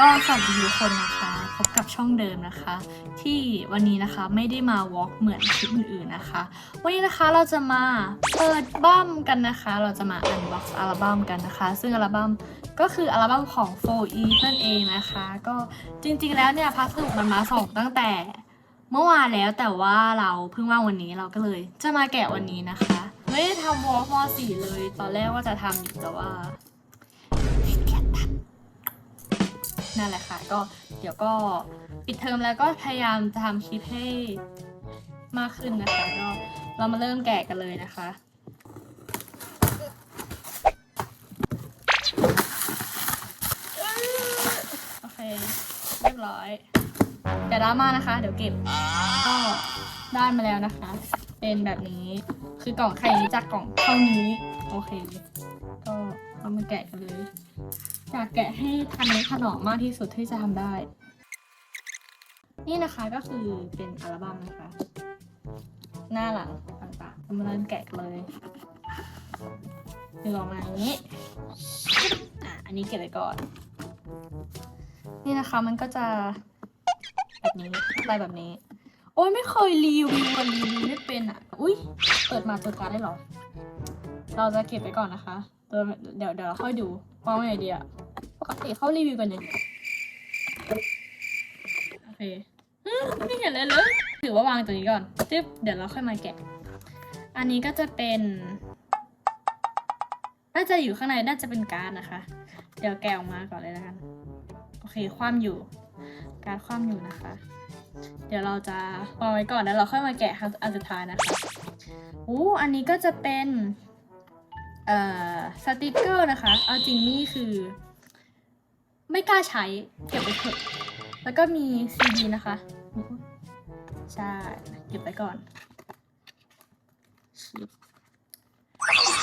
ก็สวัสดีทุกคนนะคะ พบกับช่องเดิมนะคะ ที่วันนี้นะคะไม่ได้มาวอล์กเหมือนคลิปอื่นๆนะคะ วันนี้นะคะเราจะมาเปิดบัมกันนะคะ เราจะมาอันบ็อกซ์อัลบั้มกันนะคะ ซึ่งอัลบั้มก็คืออัลบั้มของ 4 e นั่นเองนะคะ ก็จริงๆแล้วเนี่ยพัสดุมันมาส่งตั้งแต่เมื่อวานแล้วแต่ว่าเราเพิ่งว่างวันนี้เราก็เลย จะมาแกะวันนี้นะคะ ไม่ได้ทำวอล์กมสี่เลย ตอนแรกว่าจะทำอยู่แต่ว่า นั่นแหละค่ะ ก็เดี๋ยวก็ปิดเทอมแล้วก็พยายามจะทำคลิปให้มากขึ้นนะคะก็เรามาเริ่มแกะกันเลยนะคะโอเคเรียบร้อยอย่าดราม่านะคะ เดี๋ยวเก็บก็ได้มาแล้วนะคะ เป็นแบบนี้คือกล่องไข่นี้จากกล่องเท่านี้ โอเค ก็เอามาแกะกันเลย อยากแกะให้ทันในขนอมมากที่สุดที่จะทำได้ นี่นะคะก็คือเป็นอัลบั้มนะคะ หน้าหลังต่างๆเรามาเริ่มแกะเลยดึงออกมาอย่างนี้อะอันนี้เก็บไว้ก่อน นี่นะคะมันก็จะแบบนี้ลายแบบนี้ โอ้ยไม่เคยรีวิวรีวิวไม่เป็นอะ อุ้ยเปิดมาเจอการได้เหรอ เราจะเก็บไว้ก่อนนะคะ เดี๋ยวเดี๋ยวเราค่อยดูวาไว้ไหนดีอะ ปกติเขารีวิวกันยังไงโอเคไม่เห็นเลยเลยถือว่าวางตัวนี้ก่อนจึ๊บเดี๋ยวเราค่อยมาแกะ อันนี้ก็จะเป็นน่าจะอยู่ข้างในน่าจะเป็นการ์ดนะคะ เดี๋ยวแกะออกมาก่อนเลยแล้วกันโอเค คว่ำอยู่ การคว่ำอยู่นะคะ เดี๋ยวเราจะวางไว้ก่อนแล้วเราค่อยมาแกะอันสุดท้ายนะคะอู้อันนี้ก็จะเป็นเอ่อสติกเกอร์นะคะ เอาจริงนี่คือ ไม่กล้าใช้เก็บไว้เถอะแล้วก็มีซีดีนะคะใช่เก็บไว้ก่อน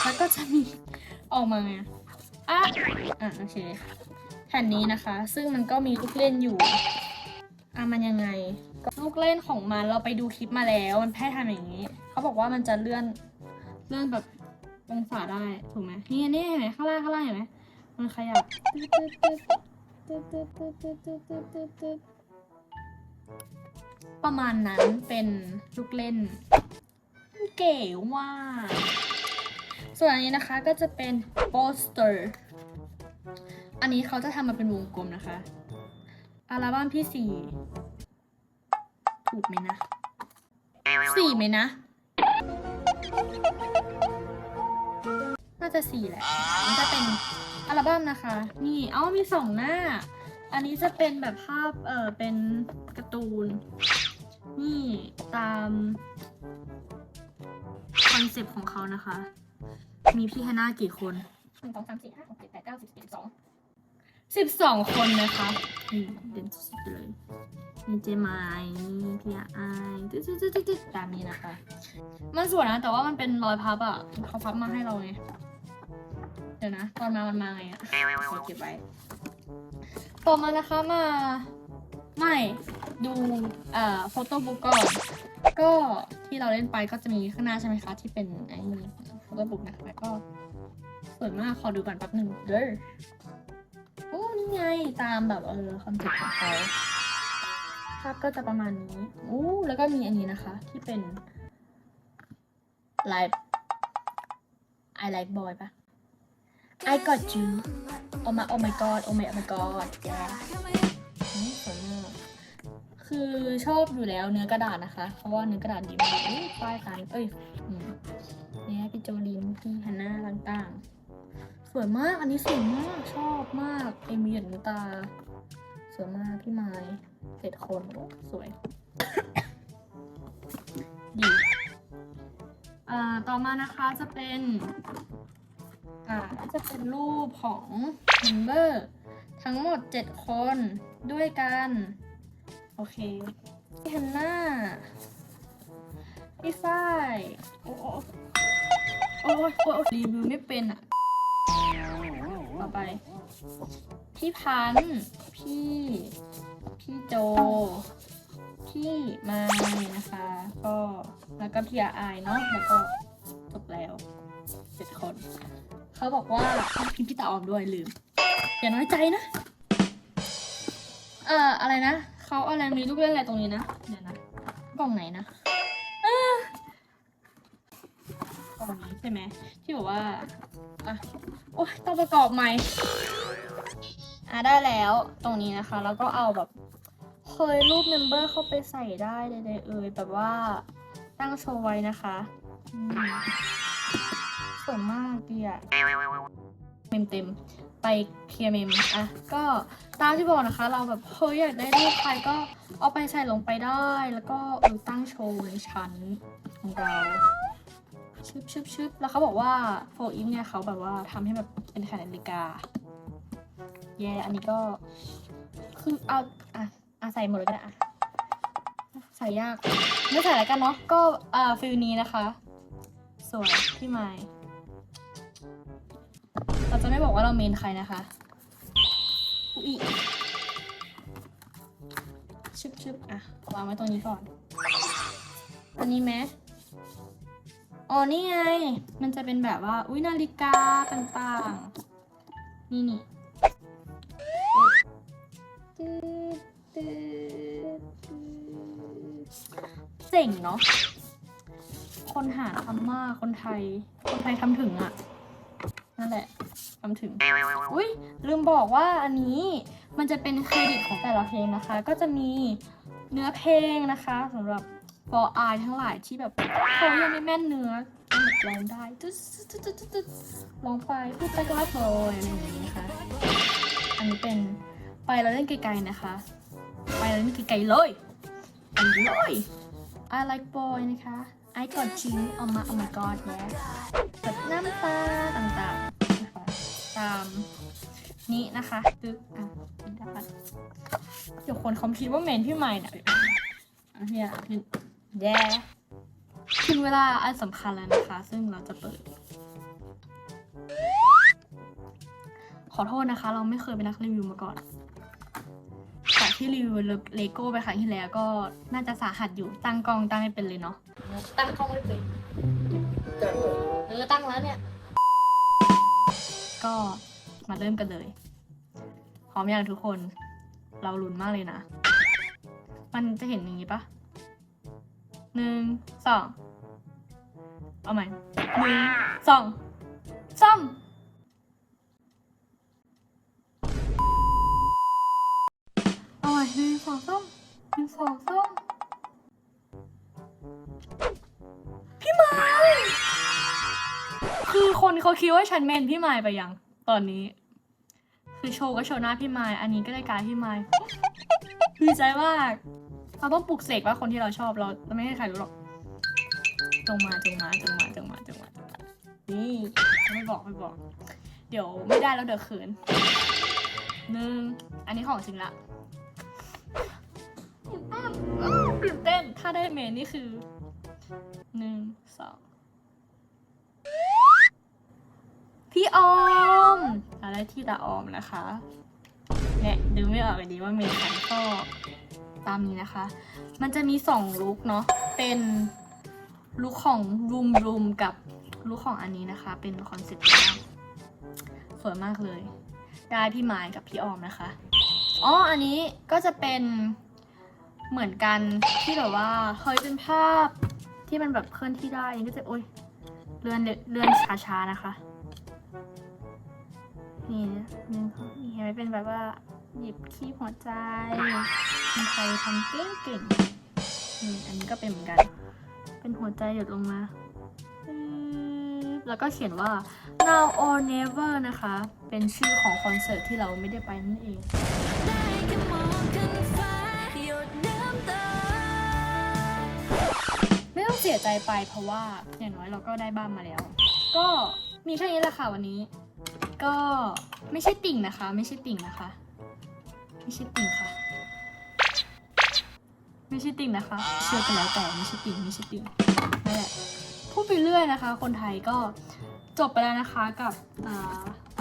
แล้วก็จะมีออกมาไงอะอะโอเคแผ่นนี้นะคะ ซึ่งมันก็มีลูกเล่นอยู่อะมันยังไงก็ลูกเล่นของมันเราไปดูคลิปมาแล้วมันแพ้ทำอย่างนี้เขาบอกว่ามันจะเลื่อนเลื่อนแบบองศาได้ถูกไหมนี่นี่เห็นไหมข้างล่างข้างล่างเห็นไหมมันขยับ ตึ๊ดตึ๊ดตึ๊ดตึ๊ดตึ๊ดตึ๊ดตึ๊ดตึ๊ดประมาณนั้นเป็นลูกเล่น เก๋ว่า ส่วนอันนี้นะคะก็จะเป็นโปสเตอร์ อันนี้เขาจะทำมาเป็นวงกลมนะคะ อัลบั้มที่สี่ถูกไหมนะสี่ไหมนะ น่าจะสี่แหละมันจะเป็น อัลบั้มนะคะ นี่เอ้ามีสองหน้า อันนี้จะเป็นแบบภาพเออเป็นการ์ตูน นี่ตามคอนเซปต์ของเขานะคะ มีพี่ฮาน่ากี่คนหนึ่งสองสามสี่ห้าหกเจ็ดแปดเก้าสิบสิบเอ็ดสองสิบสองคนนะคะนี่เด่นสุดๆไปเลยมีเจมายมีพี่ไอตึ๊ดตึ๊ดตึ๊ดตึ๊ดตึ๊ดตามนี้นะคะ มันสวยนะแต่ว่ามันเป็นรอยพับอะเขาพับมาให้เราไง เดี๋ยวนะ ตอนมามันมาไงอะเดี๋ยวเก็บไว้ต่อมานะคะมา ไม่ดูเอ่อโฟโต้บุ๊กก่อนก็ที่เราเล่นไปก็จะมีข้างหน้าใช่ไหมคะ ที่เป็นไอ้โฟโต้บุ๊กนะคะก็สวยมากขอดูก่อนแป๊บหนึ่งเด้อโอ้นี่ไงตามแบบเออคอนเซ็ปต์ของเขาภาพก็จะประมาณนี้โอ้แล้วก็มีอันนี้นะคะ ที่เป็น like I like boy ปะ I got you oh my oh my god oh my oh my god yeah อืมสวยมากคือชอบอยู่แล้วเนื้อกระดาษนะคะ เพราะว่าเนื้อกระดาษดีมากอุ๊ยป้ายกันเอ้ยเนี่ยพี่โจลินพี่ฮันน่าต่างๆ สวยมากอันนี้สวยมากชอบมากเอมีหยดน้ำตา สวยมากพี่ไม้เจ็ดคนสวยดีอ่าต่อมานะคะจะเป็น อ่าจะเป็นรูปของเมมเบอร์ทั้งหมด 7 คนด้วยกัน โอเคพี่ฮันน่าพี่ฝ้ายโอ้โอ้โอ้โอ้ยรีวิวไม่เป็นอะต่อไป พี่พันพี่ พี่โจ พี่ไม้นะคะ ก็แล้วก็พี่อาอายเนาะแล้วก็จบแล้วเจ็ดคน เขาบอกว่าพี่พี่ตาออมด้วยลืม อย่าน้อยใจนะ เอ่ออะไรนะเขาเอาอะไรมีลูกเล่นอะไรตรงนี้นะเดี๋ยวนะกล่องไหนนะเออกล่องนี้ใช่ไหมที่บอกว่าอะโอ้ยต้องประกอบใหม่อะได้แล้วตรงนี้นะคะ แล้วก็เอาแบบเคยรูปเมมเบอร์เข้าไปใส่ได้เลยๆเอ่ยแบบว่าตั้งโชว์ไว้นะคะ สวยมากดีอะเมมเต็มไปเคลียร์เมมอะก็ตามที่บอกนะคะ เราแบบเฮ้ยอยากได้รูปใครก็เอาไปใส่ลงไปได้ แล้วก็เออตั้งโชว์ในชั้นของเราชึบชึบชึบแล้วเขาบอกว่าโฟอิฟเนี่ยเขาแบบว่าทำให้แบบเป็นขนาดนาฬิกา แย่อันนี้ก็คือเอาอะอะใส่หมดเลยก็ได้อะใส่ยาก ไม่ใส่แล้วกันเนาะก็อ่าฟิลนี้นะคะ สวยพี่ไม้ เราจะไม่บอกว่าเราเมนใครนะคะอุ๊ยชึบชึบอะวางไว้ตรงนี้ก่อน อันนี้ไหมอ๋อนี่ไง มันจะเป็นแบบว่า อุ้ยนาฬิกาต่างๆ นี่นี่เจ๋งเนาะ คนหาทำมาก คนไทย คนไทยทำถึงอะ นั่นแหละทำถึง อุ้ยลืมบอกว่าอันนี้มันจะเป็นเครดิตของแต่ละเพลงนะคะ ก็จะมีเนื้อเพลงนะคะสำหรับ for I ทั้งหลายที่แบบเขายังไม่แม่นเนื้อต้องแบบร้องได้ตึ๊ดตึ๊ดตึ๊ดตึ๊ดตึ๊ดร้องไปพูดไปก็รับเลยอะไรอย่างนี้นะคะอันนี้เป็นไปแล้วเล่นไกลๆนะคะ ไปแล้วเล่นไกลๆเลยไปเลย I like boy นะคะ I got you oh my oh my god yes แบบน้ำตาต่างๆนะคะตามนี้นะคะตึ๊กอะดได้ปะเดี๋ยวคนคอมพิวว่าเมนพี่ใหม่น่ะอะเนี่ยแย่ถึงเวลาอันสำคัญแล้วนะคะ ซึ่งเราจะเปิด ขอโทษนะคะ เราไม่เคยเป็นนักรีวิวมาก่อนจากที่รีวิวเลโก้ไปครั้งที่แล้วก็น่าจะสาหัสอยู่ตั้งกล้องตั้งไม่เป็นเลยเนาะ ตั้งกล้องไม่เป็นเออตั้งแล้วเนี่ย ก็มาเริ่มกันเลยพร้อมยังทุกคน เราลุ้นมากเลยนะ มันจะเห็นอย่างนี้ปะหนึ่งสองเอาใหม่หนึ่งสองสามเอาใหม่หนึ่งสองสามหนึ่งสองสาม คือคนเขาคิดว่าฉันเมนพี่ไม้ไปยังตอนนี้ คือโชว์ก็โชว์หน้าพี่ไม้อันนี้ก็ได้การพี่ไม้ดีใจมากเราต้องปลุกเสกว่าคนที่เราชอบเราเราไม่ให้ใครรู้หรอกจงมาจงมาจงมาจงมาจงมาจงมานี่ไม่บอกไม่บอก เดี๋ยวไม่ได้แล้วเดี๋ยวเขินหนึ่งอันนี้ของจริงละตื่นเต้นตื่นเต้นถ้าได้เมนนี่คือหนึ่งสอง พี่ออมอะไรที่ตาออมนะคะเนี่ยดูไม่ออกเลยดีว่ามีใครก็ตามนี้นะคะ มันจะมีสองลุคเนาะเป็นลุคของรูมรูมกับลุคของอันนี้นะคะ เป็นคอนเซ็ปต์สวยมากเลย ได้พี่ไม้กับพี่ออมนะคะอ๋ออันนี้ก็จะเป็นเหมือนกันที่แบบว่าเฮ้ยเป็นภาพที่มันแบบเคลื่อนที่ได้อันนี้ก็จะโอ้ยเลื่อนเลื่อนช้าๆนะคะ นี่นะนี่เห็นไหมเป็นแบบว่าหยิบคีบหัวใจมีใครทำเก่งเก่งๆนี่อันนี้ก็เป็นเหมือนกัน เป็นหัวใจหยดลงมาแล้วก็เขียนว่า now or never นะคะ เป็นชื่อของคอนเสิร์ตที่เราไม่ได้ไปนั่นเองไม่ต้องเสียใจไปเพราะว่าอย่างน้อยเราก็ได้บ้านมาแล้ว ก็มีแค่นี้แหละค่ะวันนี้ ก็ไม่ใช่ติ่งนะคะ ไม่ใช่ติ่งนะคะ ไม่ใช่ติ่งค่ะ ไม่ใช่ติ่งนะคะ เชื่อกันแล้วแต่ไม่ใช่ติ่งไม่ใช่ติ่งนั่นแหละพูดไปเรื่อยนะคะ คนไทยก็จบไปแล้วนะคะกับ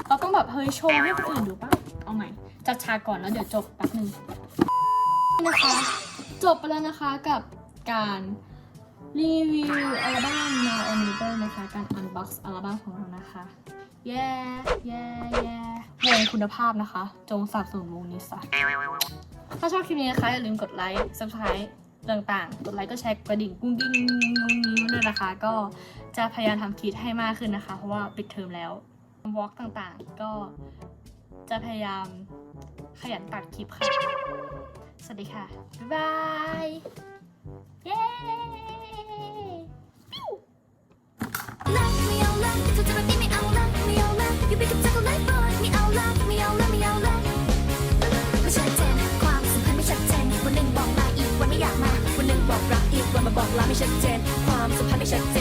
เราต้องแบบเฮ้ยโชว์ให้คนอื่นดูปะเอาใหม่จัดฉากก่อนแล้วเดี๋ยวจบแป๊บนึงนะคะจบไปแล้วนะคะกับการรีวิวอัลบั้ม Now or Never นะคะ การ unbox อัลบั้มของเรานะคะ แย่แย่แย่วงคุณภาพนะคะ จงสับสนุนวงนี้ซะถ้าชอบคลิปนี้นะคะอย่าลืมกดไลค์ subscribe ต่างๆ กดไลค์ก็แชร์กระดิ่งกุ้งกิ้งงงงิ้วด้วยนะคะ ก็จะพยายามทำคลิปให้มากขึ้นนะคะ เพราะว่าปิดเทอมแล้ววอล์กต่างๆ ก็จะพยายามขยันตัดคลิปค่ะ สวัสดีค่ะ บ๊ายบาย เย้ You pick up tackle night boy ไม่เอาละไม่เอาละไม่เอาละไม่ชัดเจนความสัมพันธ์ไม่ชัดเจนวันหนึ่งบอกมาอีกวันไม่อยากมา วันหนึ่งบอกรักอีกวันมาบอกลาไม่ชัดเจนความสัมพันธ์ไม่ชัดเจน